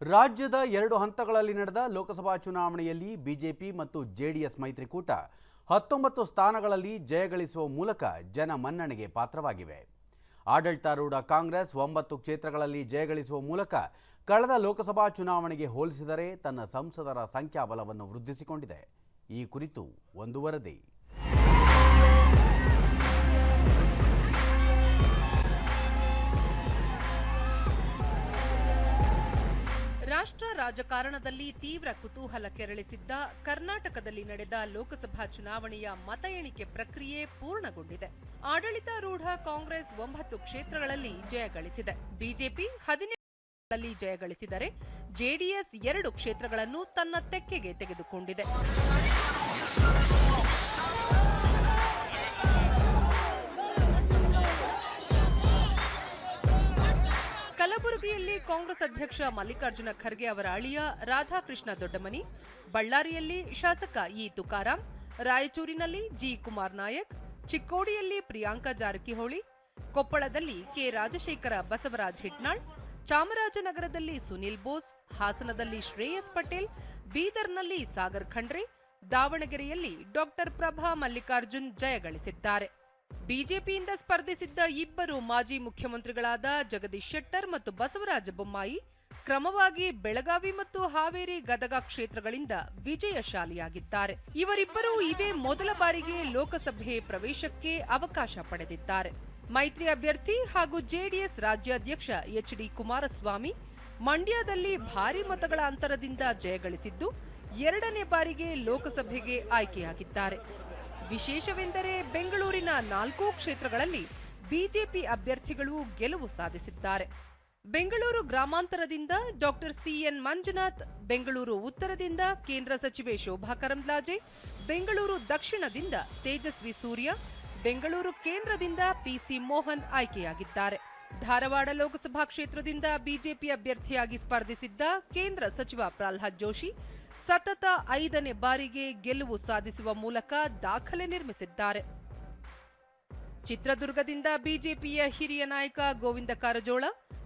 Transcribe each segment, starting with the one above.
ರಾಜ್ಯದ ಎರಡು ಹಂತಗಳಲ್ಲಿ ನಡೆದ ಲೋಕಸಭಾ ಚುನಾವಣೆಯಲ್ಲಿ ಬಿಜೆಪಿ ಮತ್ತು ಜೆಡಿಎಸ್ ಮೈತ್ರಿಕೂಟ ಹತ್ತೊಂಬತ್ತು ಸ್ಥಾನಗಳಲ್ಲಿ ಜಯಗಳಿಸುವ ಮೂಲಕ ಜನ ಮನ್ನಣೆಗೆ ಪಾತ್ರವಾಗಿವೆ. ಆಡಳಿತಾರೂಢ ಕಾಂಗ್ರೆಸ್ ಒಂಬತ್ತು ಕ್ಷೇತ್ರಗಳಲ್ಲಿ ಜಯಗಳಿಸುವ ಮೂಲಕ ಕಳೆದ ಲೋಕಸಭಾ ಚುನಾವಣೆಗೆ ಹೋಲಿಸಿದರೆ ತನ್ನ ಸಂಸದರ ಸಂಖ್ಯಾಬಲವನ್ನು ವೃದ್ಧಿಸಿಕೊಂಡಿದೆ. ಈ ಕುರಿತು ಒಂದು ವರದಿ. ರಾಷ್ಟ್ರ ರಾಜಕಾರಣದಲ್ಲಿ ತೀವ್ರ ಕುತೂಹಲ ಕೆರಳಿಸಿದ್ದ ಕರ್ನಾಟಕದಲ್ಲಿ ನಡೆದ ಲೋಕಸಭಾ ಚುನಾವಣೆಯ ಮತ ಎಣಿಕೆ ಪ್ರಕ್ರಿಯೆ ಪೂರ್ಣಗೊಂಡಿದೆ. ಆಡಳಿತಾರೂಢ ಕಾಂಗ್ರೆಸ್ ಒಂಬತ್ತು ಕ್ಷೇತ್ರಗಳಲ್ಲಿ ಜಯಗಳಿಸಿದೆ ಬಿಜೆಪಿ ಹದಿನೇಳರಲ್ಲಿ ಜಯಗಳಿಸಿದರೆ ಜೆಡಿಎಸ್ ಎರಡು ಕ್ಷೇತ್ರಗಳನ್ನು ತನ್ನ ತೆಕ್ಕೆಗೆ ತೆಗೆದುಕೊಂಡಿದೆ. ಕಾಂಗ್ರೆಸ್ ಅಧ್ಯಕ್ಷ ಮಲ್ಲಿಕಾರ್ಜುನ ಖರ್ಗೆ ಅವರ ಅಳಿಯ ರಾಧಾಕೃಷ್ಣ ದೊಡ್ಡಮನಿ, ಬಳ್ಳಾರಿಯಲ್ಲಿ ಶಾಸಕ ಇ ತುಕಾರಾಂ, ರಾಯಚೂರಿನಲ್ಲಿ ಜಿ ಕುಮಾರ್ ನಾಯಕ್, ಚಿಕ್ಕೋಡಿಯಲ್ಲಿ ಪ್ರಿಯಾಂಕಾ ಜಾರಕಿಹೊಳಿ, ಕೊಪ್ಪಳದಲ್ಲಿ ಕೆ ರಾಜಶೇಖರ ಬಸವರಾಜ್ ಹಿಟ್ನಾಳ್, ಚಾಮರಾಜನಗರದಲ್ಲಿ ಸುನಿಲ್ ಬೋಸ್, ಹಾಸನದಲ್ಲಿ ಶ್ರೇಯಸ್ ಪಟೇಲ್, ಬೀದರ್ನಲ್ಲಿ ಸಾಗರ್ ಖಂಡ್ರೆ, ದಾವಣಗೆರೆಯಲ್ಲಿ ಡಾಕ್ಟರ್ ಪ್ರಭಾ ಮಲ್ಲಿಕಾರ್ಜುನ್ ಜಯಗಳಿಸಿದ್ದಾರೆ. ಬಿಜೆಪಿಯಿಂದ ಸ್ಪರ್ಧಿಸಿದ್ದ ಇಬ್ಬರು ಮಾಜಿ ಮುಖ್ಯಮಂತ್ರಿಗಳಾದ ಜಗದೀಶ್ ಶೆಟ್ಟರ್ ಮತ್ತು ಬಸವರಾಜ ಬೊಮ್ಮಾಯಿ ಕ್ರಮವಾಗಿ ಬೆಳಗಾವಿ ಮತ್ತು ಹಾವೇರಿ ಗದಗ ಕ್ಷೇತ್ರಗಳಿಂದ ವಿಜಯಶಾಲಿಯಾಗಿದ್ದಾರೆ. ಇವರಿಬ್ಬರೂ ಇದೇ ಮೊದಲ ಬಾರಿಗೆ ಲೋಕಸಭೆ ಪ್ರವೇಶಕ್ಕೆ ಅವಕಾಶ ಪಡೆದಿದ್ದಾರೆ. ಮೈತ್ರಿ ಅಭ್ಯರ್ಥಿ ಹಾಗೂ ಜೆಡಿಎಸ್ ರಾಜ್ಯಾಧ್ಯಕ್ಷ ಎಚ್ ಡಿ ಕುಮಾರಸ್ವಾಮಿ ಮಂಡ್ಯದಲ್ಲಿ ಭಾರಿ ಮತಗಳ ಅಂತರದಿಂದ ಜಯಗಳಿಸಿದ್ದು ಎರಡನೇ ಬಾರಿಗೆ ಲೋಕಸಭೆಗೆ ಆಯ್ಕೆಯಾಗಿದ್ದಾರೆ. ವಿಶೇಷವೆಂದರೆ ಬೆಂಗಳೂರಿನ ನಾಲ್ಕೂ ಕ್ಷೇತ್ರಗಳಲ್ಲಿ ಬಿಜೆಪಿ ಅಭ್ಯರ್ಥಿಗಳು ಗೆಲುವು ಸಾಧಿಸಿದ್ದಾರೆ. ಬೆಂಗಳೂರು ಗ್ರಾಮಾಂತರದಿಂದ ಡಾಕ್ಟರ್ ಸಿಎನ್ ಮಂಜುನಾಥ್, ಬೆಂಗಳೂರು ಉತ್ತರದಿಂದ ಕೇಂದ್ರ ಸಚಿವೆ ಶೋಭಾ ಕರಂದ್ಲಾಜೆ, ಬೆಂಗಳೂರು ದಕ್ಷಿಣದಿಂದ ತೇಜಸ್ವಿ ಸೂರ್ಯ, ಬೆಂಗಳೂರು ಕೇಂದ್ರದಿಂದ ಪಿಸಿ ಮೋಹನ್ ಆಯ್ಕೆಯಾಗಿದ್ದಾರೆ. ಧಾರವಾಡ ಲೋಕಸಭಾ ಕ್ಷೇತ್ರದಿಂದ ಬಿಜೆಪಿ ಅಭ್ಯರ್ಥಿಯಾಗಿ ಸ್ಪರ್ಧಿಸಿದ್ದ ಕೇಂದ್ರ ಸಚಿವ ಪ್ರಹ್ಲಾದ್ ಜೋಶಿ ಸತತ ಐದನೇ ಬಾರಿಗೆ ಗೆಲುವು ಸಾಧಿಸುವ ಮೂಲಕ ದಾಖಲೆ ನಿರ್ಮಿಸಿದ್ದಾರೆ. ಚಿತ್ರದುರ್ಗದಿಂದ ಬಿಜೆಪಿಯ ಹಿರಿಯ ನಾಯಕ ಗೋವಿಂದ ಕಾರಜೋಳ,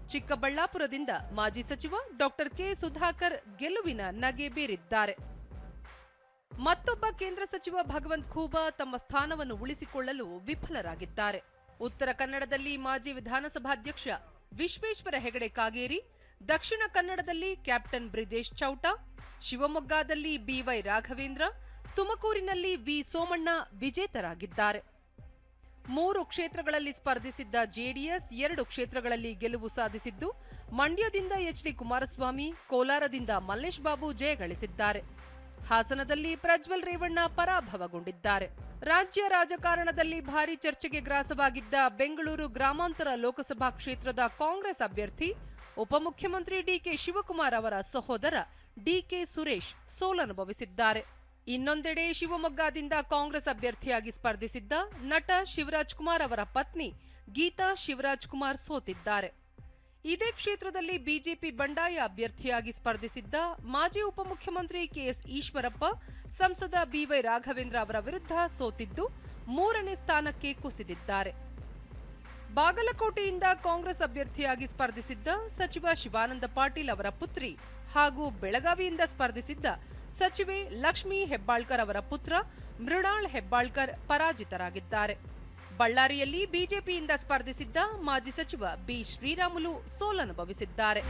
ಚಿಕ್ಕಬಳ್ಳಾಪುರದಿಂದ ಮಾಜಿ ಸಚಿವ ಡಾಕ್ಟರ್ ಕೆ ಸುಧಾಕರ್ ಗೆಲುವಿನ ನಗೆ ಬೀರಿದ್ದಾರೆ. ಮತ್ತೊಬ್ಬ ಕೇಂದ್ರ ಸಚಿವ ಭಗವಂತ್ ಖೂಬಾ ತಮ್ಮ ಸ್ಥಾನವನ್ನು ಉಳಿಸಿಕೊಳ್ಳಲು ವಿಫಲರಾಗಿದ್ದಾರೆ. ಉತ್ತರ ಕನ್ನಡದಲ್ಲಿ ಮಾಜಿ ವಿಧಾನಸಭಾಧ್ಯಕ್ಷ ವಿಶ್ವೇಶ್ವರ ಹೆಗಡೆ ಕಾಗೇರಿ, ದಕ್ಷಿಣ ಕನ್ನಡದಲ್ಲಿ ಕ್ಯಾಪ್ಟನ್ ಬ್ರಿಜೇಶ್ ಚೌಟ, ಶಿವಮೊಗ್ಗದಲ್ಲಿ ಬಿವೈ ರಾಘವೇಂದ್ರ, ತುಮಕೂರಿನಲ್ಲಿ ವಿ. ಸೋಮಣ್ಣ ವಿಜೇತರಾಗಿದ್ದಾರೆ. ಮೂರು ಕ್ಷೇತ್ರಗಳಲ್ಲಿ ಸ್ಪರ್ಧಿಸಿದ್ದ ಜೆಡಿಎಸ್ ಎರಡು ಕ್ಷೇತ್ರಗಳಲ್ಲಿ ಗೆಲುವು ಸಾಧಿಸಿದ್ದು, ಮಂಡ್ಯದಿಂದ ಎಚ್ ಡಿ ಕುಮಾರಸ್ವಾಮಿ, ಕೋಲಾರದಿಂದ ಮಲ್ಲೇಶ್ ಬಾಬು ಜಯಗಳಿಸಿದ್ದಾರೆ. ಹಾಸನದಲ್ಲಿ ಪ್ರಜ್ವಲ್ ರೇವಣ್ಣ ಪರಾಭವಗೊಂಡಿದ್ದಾರೆ. ರಾಜ್ಯ ರಾಜಕಾರಣದಲ್ಲಿ ಭಾರಿ ಚರ್ಚೆಗೆ ಗ್ರಾಸವಾಗಿದ್ದ ಬೆಂಗಳೂರು ಗ್ರಾಮಾಂತರ ಲೋಕಸಭಾ ಕ್ಷೇತ್ರದ ಕಾಂಗ್ರೆಸ್ ಅಭ್ಯರ್ಥಿ, ಉಪಮುಖ್ಯಮಂತ್ರಿ ಡಿಕೆ ಶಿವಕುಮಾರ್ ಅವರ ಸಹೋದರ ಡಿಕೆ ಸುರೇಶ್ ಸೋಲನುಭವಿಸಿದ್ದಾರೆ. ಇನ್ನೊಂದೆಡೆ ಶಿವಮೊಗ್ಗದಿಂದ ಕಾಂಗ್ರೆಸ್ ಅಭ್ಯರ್ಥಿಯಾಗಿ ಸ್ಪರ್ಧಿಸಿದ್ದ ನಟ ಶಿವರಾಜ್ ಕುಮಾರ್ ಅವರ ಪತ್ನಿ ಗೀತಾ ಶಿವರಾಜ್ ಕುಮಾರ್ ಸೋತಿದ್ದಾರೆ. ಇದೇ ಕ್ಷೇತ್ರದಲ್ಲಿ ಬಿಜೆಪಿ ಬಂಡಾಯ ಅಭ್ಯರ್ಥಿಯಾಗಿ ಸ್ಪರ್ಧಿಸಿದ್ದ ಮಾಜಿ ಉಪಮುಖ್ಯಮಂತ್ರಿ ಕೆಎಸ್ ಈಶ್ವರಪ್ಪ, ಸಂಸದ ಬಿವೈ ರಾಘವೇಂದ್ರ ಅವರ ವಿರುದ್ಧ ಸೋತಿದ್ದು ಮೂರನೇ ಸ್ಥಾನಕ್ಕೆ ಕುಸಿದಿದ್ದಾರೆ. ಬಾಗಲಕೋಟೆಯಿಂದ ಕಾಂಗ್ರೆಸ್ ಅಭ್ಯರ್ಥಿಯಾಗಿ ಸ್ಪರ್ಧಿಸಿದ್ದ ಸಚಿವ ಶಿವಾನಂದ ಪಾಟೀಲ್ ಅವರ ಪುತ್ರಿ ಹಾಗೂ ಬೆಳಗಾವಿಯಿಂದ ಸ್ಪರ್ಧಿಸಿದ್ದ ಸಚಿವೆ ಲಕ್ಷ್ಮೀ ಹೆಬ್ಬಾಳ್ಕರ್ ಅವರ ಪುತ್ರ ಮೃಣಾಳ್ ಹೆಬ್ಬಾಳ್ಕರ್ ಪರಾಜಿತರಾಗಿದ್ದಾರೆ. ಬಳ್ಳಾರಿಯಲ್ಲಿ ಬಿಜೆಪಿಯಿಂದ ಸ್ಪರ್ಧಿಸಿದ್ದ ಮಾಜಿ ಸಚಿವ ಬಿ ಶ್ರೀರಾಮುಲು ಸೋಲನುಭವಿಸಿದ್ದಾರೆ.